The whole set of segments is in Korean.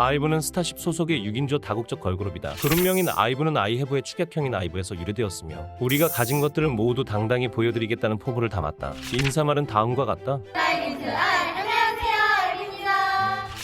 아이브는 스타쉽 소속의 6인조 다국적 걸그룹이다. 그룹명인 아이브는 아이해브의 축약형인 아이브에서 유래되었으며 우리가 가진 것들을 모두 당당히 보여드리겠다는 포부를 담았다. 인사말은 다음과 같다.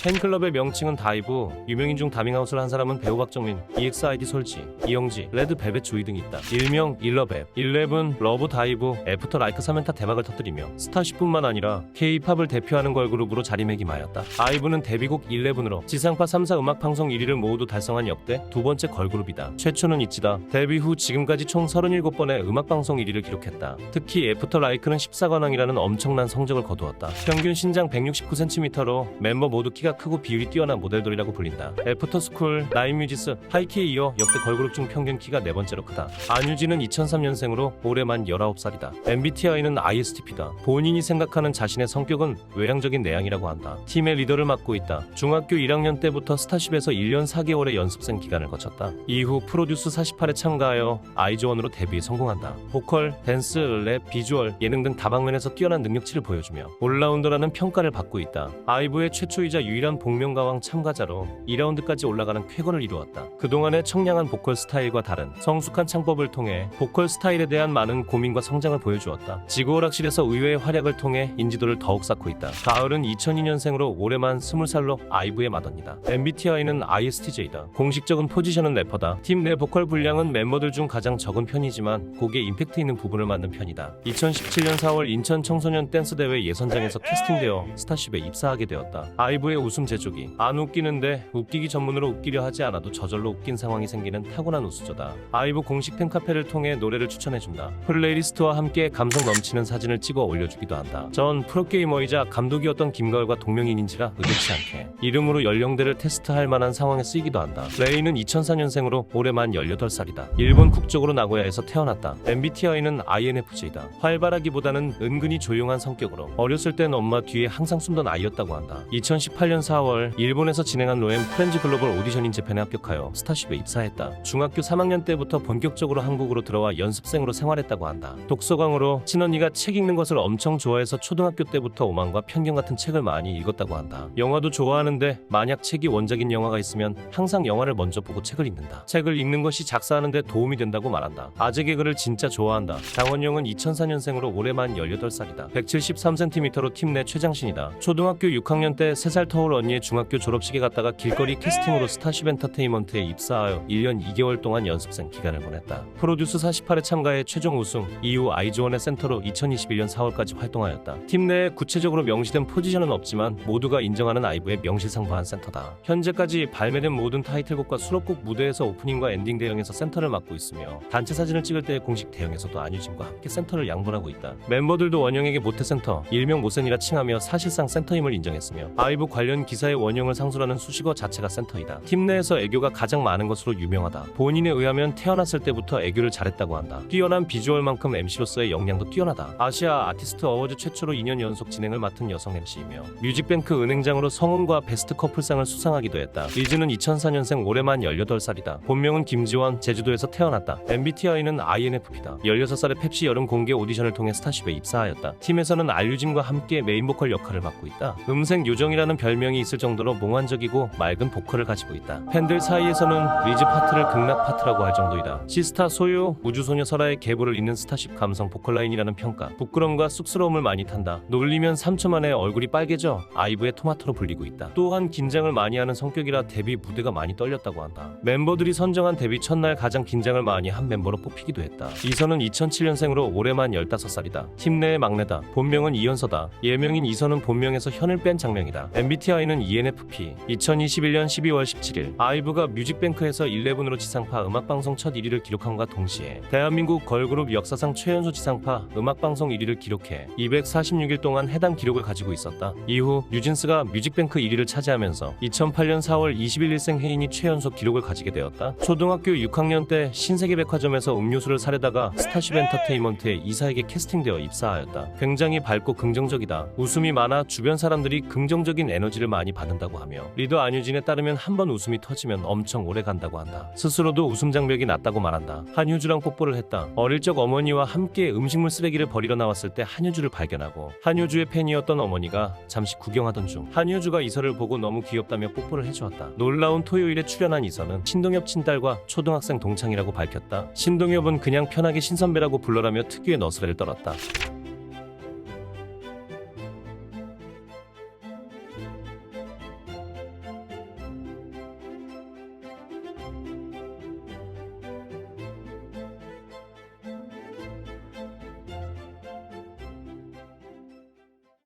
팬클럽의 명칭은 다이브, 유명인 중 다밍아웃을 한 사람은 배우 박정민, EXID 솔지, 이영지, 레드벨벳 조이 등이 있다. 일명 일러벨, 일레븐, 러브 다이브, 애프터 라이크 3연타 대박을 터뜨리며 스타쉽뿐만 아니라 K-팝을 대표하는 걸그룹으로 자리매김하였다. 아이브는 데뷔곡 일레븐으로 지상파 3사 음악 방송 1위를 모두 달성한 역대 두 번째 걸그룹이다. 최초는 있지다. 데뷔 후 지금까지 총 37번의 음악 방송 1위를 기록했다. 특히 애프터 라이크는 14관왕이라는 엄청난 성적을 거두었다. 평균 신장 169cm로 멤버 모두 키가 크고 비율이 뛰어난 모델들이라고 불린다. 애프터스쿨, 나인뮤지스, 하이키에 이어 역대 걸그룹 중 평균 키가 네 번째로 크다. 안유진은 2003년생으로 올해 만 19살이다. MBTI는 ISTP다. 본인이 생각하는 자신의 성격은 외향적인 내향이라고 한다. 팀의 리더를 맡고 있다. 중학교 1학년 때부터 스타쉽에서 1년 4개월의 연습생 기간을 거쳤다. 이후 프로듀스 48에 참가하여 아이즈원으로 데뷔에 성공한다. 보컬, 댄스, 랩, 비주얼, 예능 등 다방면에서 뛰어난 능력치를 보여주며 올라운더라는 평가를 받고 있다. 아이브의 최초이자 유일한 복면가왕 참가자로 2라운드까지 올라가는 쾌거를 이루었다. 그동안의 청량한 보컬 스타일과 다른 성숙한 창법을 통해 보컬 스타일에 대한 많은 고민과 성장을 보여주었다. 지구오락실에서 의외의 활약을 통해 인지도를 더욱 쌓고 있다. 가을은 2002년생으로 올해만 20살로 아이브의 마더니다. MBTI는 ISTJ다. 공식적인 포지션은 래퍼다. 팀 내 보컬 분량은 멤버들 중 가장 적은 편이지만 곡에 임팩트 있는 부분을 만든 편이다. 2017년 4월 인천 청소년 댄스 대회 예선장에서 캐스팅되어 스타쉽에 입사하게 되었다. 아이브의 웃음 제조기. 안 웃기는데 웃기기 전문으로 웃기려 하지 않아도 저절로 웃긴 상황이 생기는 타고난 우수저다. 아이브 공식 팬카페를 통해 노래를 추천해준다. 플레이리스트와 함께 감성 넘치는 사진을 찍어 올려주기도 한다. 전 프로게이머이자 감독이었던 김가을과 동명인인지라 의도치 않게 이름으로 연령대를 테스트할 만한 상황에 쓰이기도 한다. 레이는 2004년생으로 올해 만 18살이다. 일본 국적으로 나고야에서 태어났다. MBTI는 INFJ다. 활발하기보다는 은근히 조용한 성격으로 어렸을 땐 엄마 뒤에 항상 숨던 아이였다고 한다. 2018년 4월 일본에서 진행한 로엠 프렌즈 글로벌 오디션인 재팬에 합격하여 스타쉽에 입사했다. 중학교 3학년 때부터 본격적으로 한국으로 들어와 연습생으로 생활했다고 한다. 독서광으로 친언니가 책 읽는 것을 엄청 좋아해서 초등학교 때부터 오만과 편견 같은 책을 많이 읽었다고 한다. 영화도 좋아하는데 만약 책이 원작인 영화가 있으면 항상 영화를 먼저 보고 책을 읽는다. 책을 읽는 것이 작사하는데 도움이 된다고 말한다. 아재 개그를 진짜 좋아한다. 장원영은 2004년생으로 올해 만 18살이다. 173cm로 팀 내 최장신이다. 초등학교 6학년 때 3살 터울 언니의 중학교 졸업식에 갔다가 길거리 캐스팅으로 스타쉽 엔터테인먼트에 입사하여 1년 2개월 동안 연습생 기간을 보냈다. 프로듀스 48에 참가해 최종 우승, 이후 아이즈원의 센터로 2021년 4월까지 활동하였다. 팀 내에 구체적으로 명시된 포지션은 없지만 모두가 인정하는 아이브의 명실상부한 센터다. 현재까지 발매된 모든 타이틀곡과 수록곡 무대에서 오프닝과 엔딩 대형에서 센터를 맡고 있으며 단체 사진을 찍을 때 공식 대형에서도 안유진과 함께 센터를 양분하고 있다. 멤버들도 원영에게 모태센터, 일명 모센이라 칭하며 사실상 센터임을 인정했으며 아이브 관련 기사의 원영을 상술하는 수식어 자체가 센터이다. 팀 내에서 애교가 가장 많은 것으로 유명하다. 본인에 의하면 태어났을 때부터 애교를 잘했다고 한다. 뛰어난 비주얼만큼 MC로서의 역량도 뛰어나다. 아시아 아티스트 어워즈 최초로 2년 연속 진행을 맡은 여성 MC이며 뮤직뱅크 은행장으로 성운과 베스트 커플상을 수상하기도 했다. 리즈는 2004년생 올해만 18살이다. 본명은 김지원, 제주도에서 태어났다. MBTI는 INFP다. 16살에 펩시 여름 공개 오디션을 통해 스타쉽에 입사하였다. 팀에서는 알류진과 함께 메인 보컬 역할을 맡고 있다. 음색 요정이라는 별명 이 있을 정도로 몽환적이고 맑은 보컬을 가지고 있다. 팬들 사이에서는 리즈 파트를 극락 파트라고 할 정도이다. 시스타 소유, 우주소녀 설아의 계보를 잇는 스타쉽 감성 보컬 라인이라는 평가. 부끄럼과 쑥스러움을 많이 탄다. 놀리면 3초 만에 얼굴이 빨개져 아이브의 토마토로 불리고 있다. 또한 긴장을 많이 하는 성격이라 데뷔 무대가 많이 떨렸다고 한다. 멤버들이 선정한 데뷔 첫날 가장 긴장을 많이 한 멤버로 뽑히기도 했다. 이선은 2007년생으로 올해만 15살이다. 팀 내의 막내다. 본명은 이현서다. 예명인 이선은 본명에서 현을 뺀 장명이다. MBTI 는 ENFP. 2021년 12월 17일 아이브가 뮤직뱅크에서 11으로 지상파 음악방송 첫 1위를 기록함과 동시에 대한민국 걸그룹 역사상 최연소 지상파 음악방송 1위를 기록해 246일 동안 해당 기록을 가지고 있었다. 이후 뉴진스가 뮤직뱅크 1위를 차지하면서 2008년 4월 21일생 혜인이 최연소 기록을 가지게 되었다. 초등학교 6학년 때 신세계백화점에서 음료수를 사려다가 스타쉽 엔터테인먼트에 이사에게 캐스팅되어 입사하였다. 굉장히 밝고 긍정적이다. 웃음이 많아 주변 사람들이 긍정적인 에너지를 데미지를 많이 받는다고 하며 리더 안유진에 따르면 한 번 웃음이 터지면 엄청 오래 간다고 한다. 스스로도 웃음 장벽이 낮다고 말한다. 한효주랑 뽀뽀를 했다. 어릴 적 어머니와 함께 음식물 쓰레기를 버리러 나왔을 때 한효주를 발견하고 한효주의 팬이었던 어머니가 잠시 구경하던 중 한효주가 이서를 보고 너무 귀엽다며 뽀뽀를 해주었다. 놀라운 토요일에 출연한 이서는 신동엽 친딸과 초등학생 동창이라고 밝혔다. 신동엽은 그냥 편하게 신선배라고 불러라며 특유의 너스레를 떨었다.